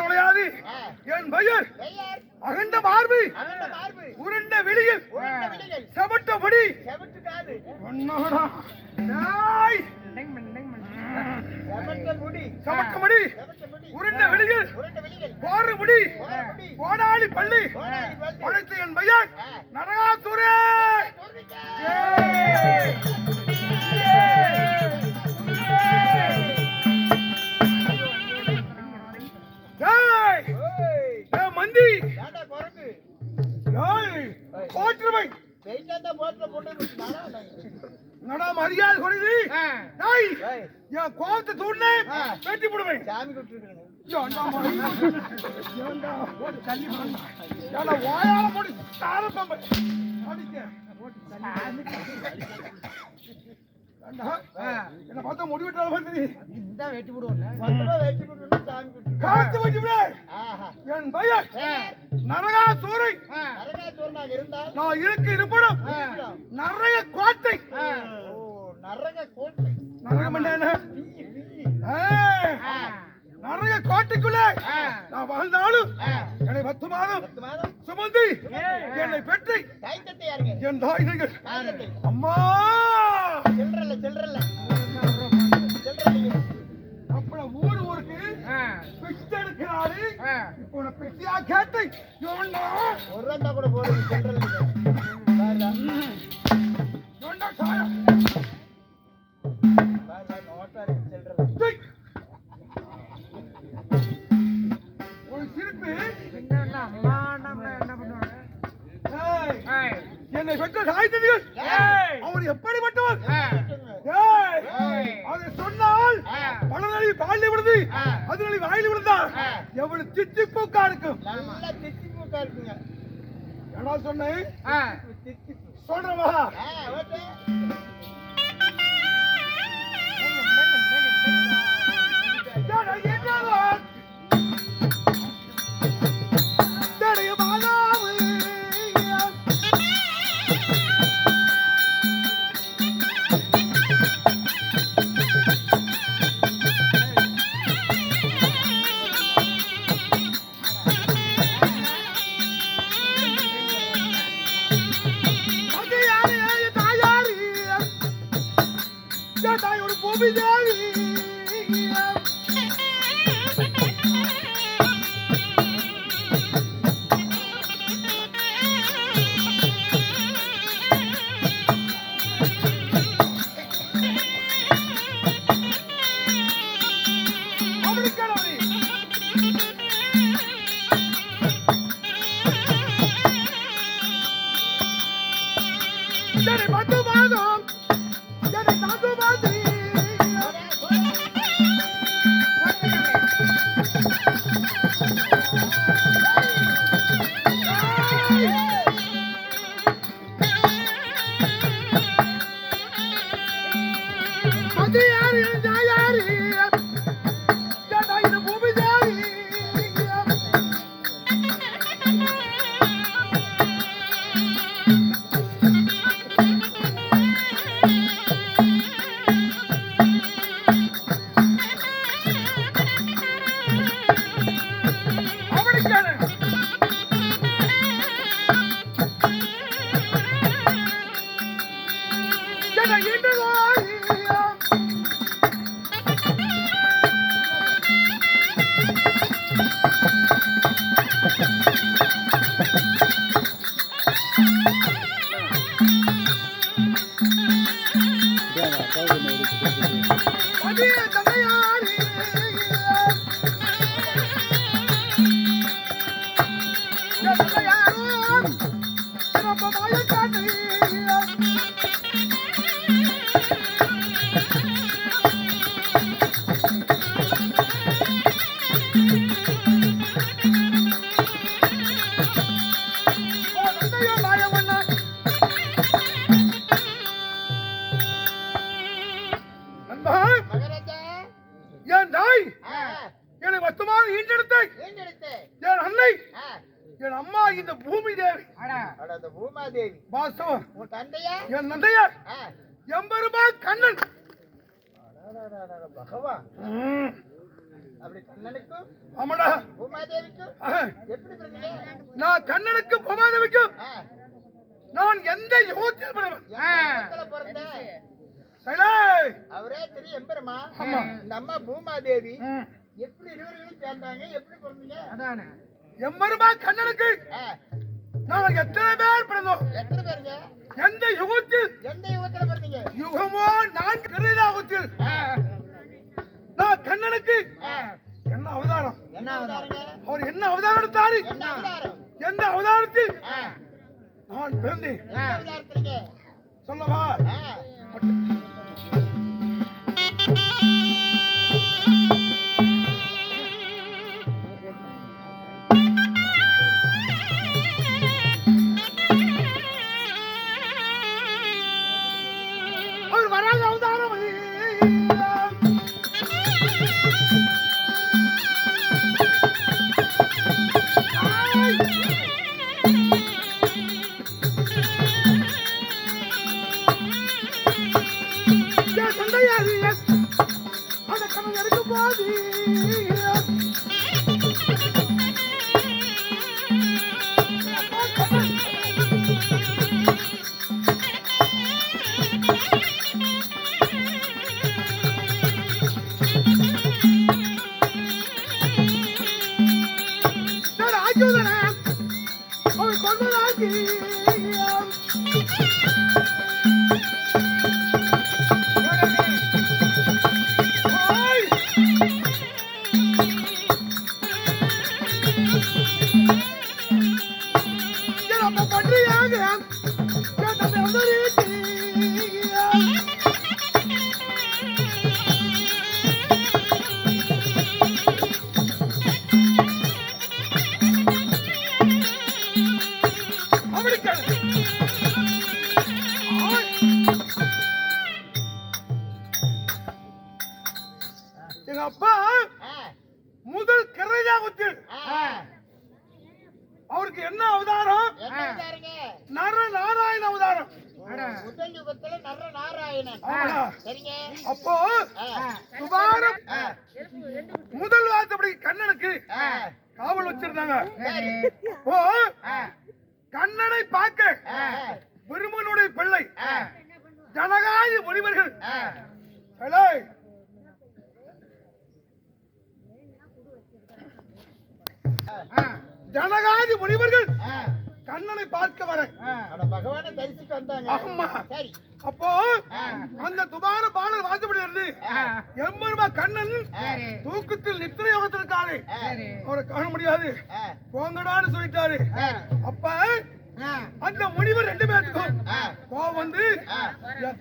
நுழையாது. என் பெயர் அகண்ட மார்பு உருண்ட வெளியில் செவட்டபடி சமக்கமடி உருண்ட வெளியில் முடி, கோடாளி பள்ளி. படைத்து என் பெயர் ஆ. ஏன்டா? போட்டு தாரப்பம்ப. என்னை பார்த்தா முடி வெட்டுறாள் மாதிரி. வெட்டி கூப்பிட்டுருக்கேன். காத்து வச்சு விடு. ஆஹா. என் பெயர் ஆ. நரகாசூரை நான் இருக்கு இருப்படும். நிறைய கோட்டை ஓ, நரக கோட்டை. நரகம் என்ன நிறைய கோட்டைக்குள்ள. நான் வாழ்ந்தாலும். என்னை பத்து மாதம் சுமந்து என்னை பெற்று? என் தாய்கள் தாயத்தை. அம்மா சில்லறல்ல. சில்லறல்லைங்க. அப்புறம் ஊர் ஊருக்கு பிச்சை எடுக்கிறாரு இப்போ உன பிச்சையா கேட்டு ஒரு இருந்தா கூட சாயா பாருடா, நோட்டா இருக்கு, என்னை பெற்ற தாய்த்ததிகள் ஏய். அவர் எப்படிப்பட்டவர். அதை சொன்னால் ஆ. பலனடி பாலில் விழுது ஆ. அதனடி வாயில் விழுந்தா ஆ. எவ்வளவு திட்டி பூக்கா இருக்கும் நல்லா திட்டி பூக்கா இருக்குங்க. ஏடா சொன்னேன். சொல்றவா என் தாய். அற்புதமான ஈண்டெடுத்தை ஏண்டெடுத்து என் அன்னை? என் அம்மா இந்த பூமி தேவி அட அந்த பூமாதேவி. வாஸ்தவம் உன் தந்தையா? என் நந்தையார். ஆ, எம்பெருமா கண்ணன். பகவான். அப்படி கண்ணனுக்கும் ஆமாடா. பூமாதேவிக்கும். எப்படி நான் கண்ணனுக்கும் பொமாதேவிக்கும் நான் எந்த யுகத்தில் பிறந்தவன். அவரே திரு எம்பெருமா. இந்த அம்மா பூமாதேவி. எப்படி இருவர்களும் சேர்ந்தாங்க? எப்படி பிறந்தீங்க? எம்பெருமா கண்ணனுக்கு நான் எத்தனை பேர் பிறந்தோம்? எத்தனை பேருங்க? எந்த யுகத்தில்? எந்த யுகத்துல பிறந்தீங்க? யுகமோ நான் கிரீடாகத்தில் ஆ, நான் கண்ணனுக்கு என்ன அவதாரம்? என்ன அவர் என்ன அவதாரம் எடுத்தாரு? எந்த அவதாரத்தில்? நான் பிறந்தேன். சொல்லவா? முதல் கிரையாகுத்தில். ஆ, அவருக்கு என்ன அவதாரம்? நர நாராயண அவதாரம். முதல் யுகத்துல நர நாராயணன். சரிங்க. அப்போ ஆ, முதல் வார்த்தைப்படி கண்ணனுக்கு காவல் வச்சிருந்தாங்க. ஆ, கண்ணனை பார்க்க பெருமனுடைய பிள்ளை ஜனகாய முனிவர்கள். ஜனகாதி முனிவர்கள் கண்ணனை பார்க்க வர. அட பகவானை தரிசிக்க வந்தாங்க. ஆமா சரி. அப்போ அந்த துபார பாடல் வாசப்படி இருந்து எம்பெருமா கண்ணன் தூக்கத்தில் நித்திரை யோகத்திற்காரு ஆ, அவரை காண முடியாது. போங்கடான்னு சொல்லிட்டாரு. அப்ப அந்த முனிவர் ரெண்டு பேருக்கும் கோவம் வந்து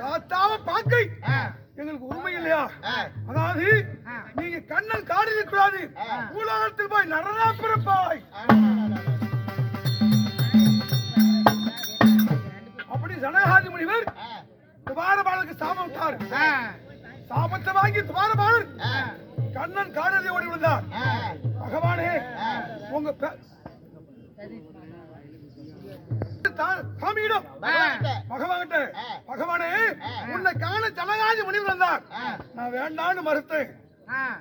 தாத்தாவை பார்க்க. ஆ, எங்களுக்கு உரிமை இல்லையா? அதாவது ஆ. கண்ணன் காடி கூடாது ஆ. பூலோகத்தில் போய் நரனா பிறப்பாய். அப்படி ஜனகாதி முனிவர் ஆ, துபாரபாலனுக்கு சாபம் விட்டார். சாபத்தை வாங்கி துபாரபாலன் ஆ, கண்ணன் காடலை ஓடி விழுந்தார். பகவானே. உங்க சாமியிடம் பகவான்கிட்ட. பகவானே. உன்னை காண ஜனகாதி முனிவர் வந்தார் நான் வேண்டான்னு மறுத்தேன்.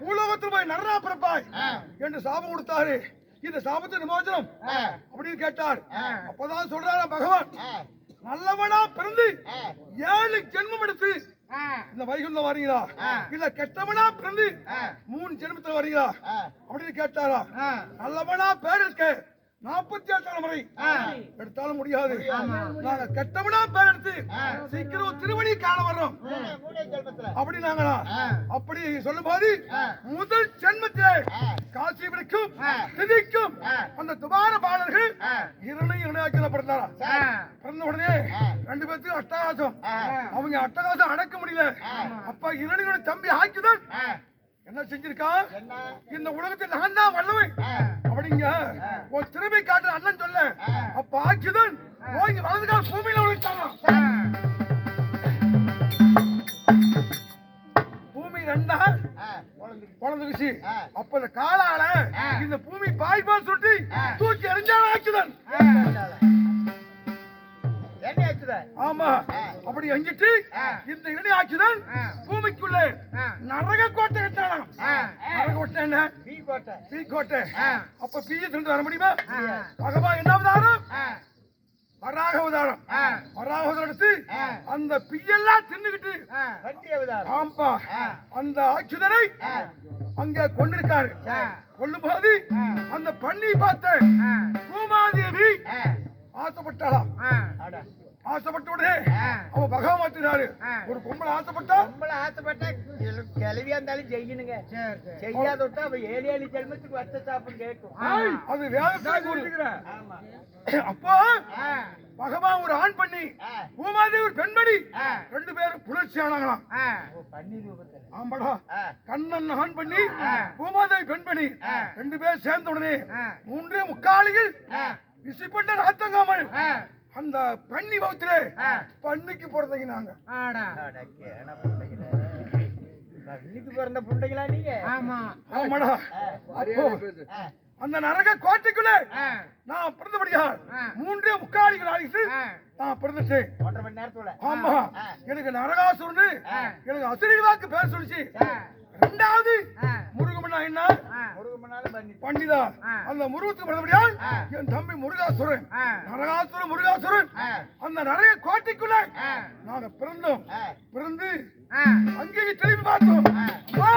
பூலோகத்தில் போய் நரனா பிறப்பாய். என்று சாபம் கொடுத்தாரு இந்த சாபத்தை நிமோச்சனம் ஆ. அப்படின்னு கேட்டார். அப்பதான் சொல்றாரா பகவான் நல்லவனா பிறந்து ஏழு ஜென்மம் எடுத்து இந்த வைகுண்டம் வரீங்களா. இல்ல கெட்டவனா பிறந்து. மூணு ஜென்மத்துல வரீங்களா அப்படின்னு கேட்டாரா. நல்லவனா பேர் இருக்க நாற்பத்தி ஏழு தலைமுறை. எடுத்தாலும் முடியாது. நாங்க கெட்டவனா பேர் எடுத்து. சீக்கிரம் திருவடி காண வர்றோம். அப்படி நாங்களா. அப்படி சொல்லும் போது. முதல் ஜென்மத்திலே ஆ. காசிபடிக்கும் ஆ. திதிக்கும். அந்த துபார பாடல்கள் ஆ. இரணையும் இணையாக்கில பிறந்தாரா. பிறந்த உடனே. ரெண்டு பேர்த்துக்கும் அட்டகாசம். அவங்க அட்டகாசம் அடக்க முடியல. அப்ப இரணியோட தம்பி ஆக்கிதான். என்ன செஞ்சிருக்கா? இந்த உலகத்தில் நான் தான் வல்லவன். அப்படிங்க உன் திறமை காட்டுற அண்ணன் சொல்ல. அப்ப ஆக்கிதான் போய் வலது கால் பூமியில ஆ. பூமி ரெண்டா ஆ, குழந்தை. குழந்தை நடந்துச்சு ஆ. அப்ப இந்த காலால இந்த பூமி பாய்பால் சுட்டி தூக்கி எறிஞ்சாலும் ஆச்சுதான் ஆமா. அப்படி எங்கிட்டு இந்த இடி ஆச்சுதான் பூமிக்குள்ளே நரக கோட்டை கட்டானாம் நரக கோட்டை என்ன? பீ கோட்டை. பீ கோட்டை. அப்ப பீய திண்டு வர முடியுமா? பகவான் என்ன அவதாரம்? வராக அவதாரம். வராக அவதாரம் எடுத்து அந்த பீயெல்லாம் தின்னுகிட்டு ஆம்பா அந்த ஆட்சிதனை அங்க கொண்டிருக்காரு. கொல்லும் போது அந்த பண்ணி பார்த்த பூமாதேவி ஆசைப்பட்டாளாம். அட. ஆசைப்பட்ட உடனே அவ பகவான் மாத்தினாரு ஒரு பொம்பளை ஆசைப்பட்டா? நம்மள ஆசைப்பட்டா கிளவியா இருந்தாலும் செய்யணுங்க. செய்யாத விட்டா அவ ஏழு ஏழு ஜென்மத்துக்கு வச்ச சாப்பிடும் கேட்கும். அது வேதத்தை அப்போ பகவான் ஒரு ஆண் பண்ணி. பூமாதேவி ஒரு பெண்மணி. ரெண்டு பேரும் புணர்ச்சி ஆனாங்களாம். ஆமாடா. கண்ணன் ஆண் பண்ணி பூமாதேவி பெண்மணி. ரெண்டு பேரும் சேர்ந்த உடனே மூன்றே முக்காலிகள் விசிப்பட்ட ராத்தங்காமல் அந்த பண்ணி வகுத்திலே பண்ணிக்கு பிறந்தீங்க புண்டைகளே. இன்னைக்கு பிறந்த புண்டைகளா நீங்க? ஆமாடா. அப்போ ஆ. அந்த நரக கோட்டைக்குள்ளே நான் பிறந்தபடியால் மூன்றே முக்காலிகள் ஆகிட்டு நான் பிறந்துட்டேன். ஒன்றரை மணி நேரத்தோட ஆமா. எனக்கு நரகாசுரனு எனக்கு அசுரிவாக்கு பேர் சொல்லிச்சு. ரெண்டாவது என்ன பண்ணி பண்டிதா அந்த முருகத்துக்கு பிறந்தபடியால் என் தம்பி முருகாசுரன் நரகாசுரன் முருகாசுரன் அந்த நரக கோட்டைக்குள்ள நாங்க பிறந்தோம் பிறந்து அங்கேயே திரும்பி பார்த்தோம் வா,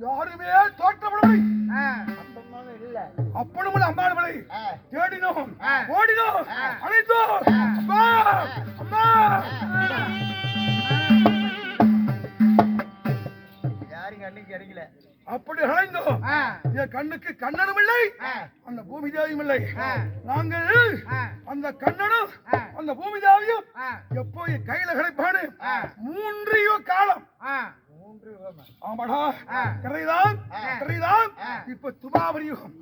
யாருமே தோற்றப்படவில்லை. அப்பனும் ஆ. தேடினோம் ஓடினோம் அழைத்தோம். அம்மா அம்மா. யாரும் கண்ணுக்கு கிடைக்கல. அப்படி அழைந்தோம். என் கண்ணுக்கு கண்ணனும் இல்லை அந்த பூமி தேவியும் இல்லை. நாங்கள் அந்த கண்ணனும் அந்த பூமி தேவியும் எப்போ என் கையில கிடைப்பானு மூன்று யுக காலம் ஆமாடா கரைதான் கரைதான் இப்ப துபாபரி யுகம்.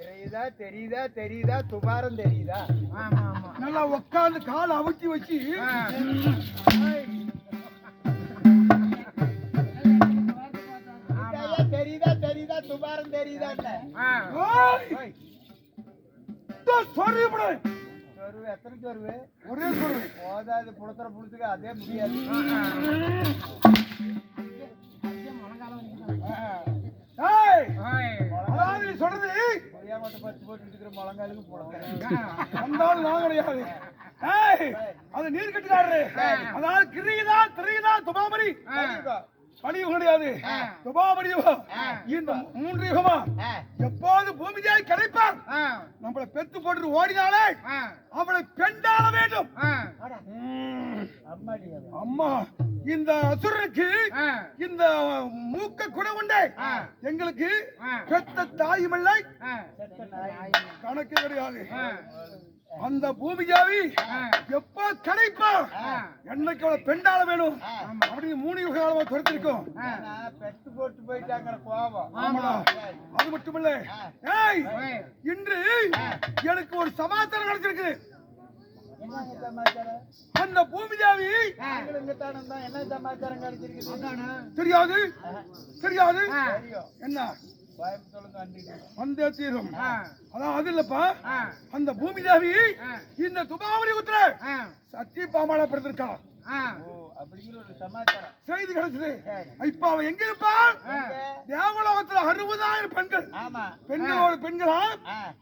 தெரியுதா தெரியுதா தெரியுதா துபாரம் தெரியுதா? நல்லா உட்கார்ந்து காலை அமுத்தி வச்சு. தெரியுதா தெரியுதா துபாரம் தெரியுதா சொருவிப்படு. சொருவு எத்தனை சொருவு? ஒரே சொருவு. போதாது புலத்துற புழுத்துக்கு அதே முடியாது. சொல்றது வந்தாலும் நான் கிடையாது அது நீர் கட்டுக்காரரு அதாவது கிரியுதா திரியுதா துபாமரி பணியுகம் கிடையாது யுகம். இந்த மூன்று யுகமா எப்போது பூமி தேவி கிடைப்பார் நம்மளை பெத்து போட்டு ஓடினாலே அவளை பெண்டாள வேண்டும். அம்மா இந்த அசுரனுக்கு இந்த மூக்க குணவுண்டே எங்களுக்கு பெத்த தாயுமில்லை. கணக்கு கிடையாது. அந்த பூமியாவி எப்போ கிடைப்பா? என்னைக்கு அவளை பெண்டால வேணும்? அப்படி மூணு யுக காலமா துரத்திருக்கோம். போட்டு போயிட்டாங்க கோபம் அது மட்டுமில்ல. ஏய் இன்று எனக்கு ஒரு சமாச்சாரம் கிடைச்சிருக்கு. அந்த பூமிஜாவி என்ன சமாச்சாரம் கிடைச்சிருக்குது தெரியாது? தெரியாது. என்ன? வந்தே தீரும் அதான் அது இல்லப்பா அந்த பூமிஜாவி இந்த துபாவரி உத்தர சத்திய பாமால பிறந்திருக்கான் ஓ அப்படிங்கிற ஒரு சமாச்சாரம். செய்தி கிடைச்சது. இப்ப அவன் எங்க இருப்பா? அறுபதாயிரம் பெண்கள். பெண்களோட பெண்களா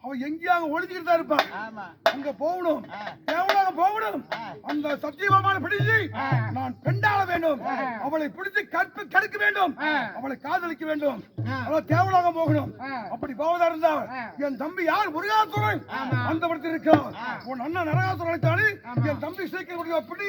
அவன் எங்கேயும் ஒழிச்சுக்கிட்டு தான் இருப்பான் அங்க போகணும். ஆ. தேவலோகம் போகணும். அந்த சத்தியபாமான பிடிச்சு நான் பெண்டாள வேண்டும். அவளை பிடித்து கற்பு கடுக்க வேண்டும். அவளை காதலிக்க வேண்டும். அவள் தேவலோகம் போகணும். அப்படி போவதா இருந்தால் என் தம்பி யார்? முருகாசுரன் அந்த படத்தில் இருக்கான் உன் அண்ணன் நரகாசுரன் அழைத்தாலே என் தம்பி சீக்கிரம் முடியும் அப்படி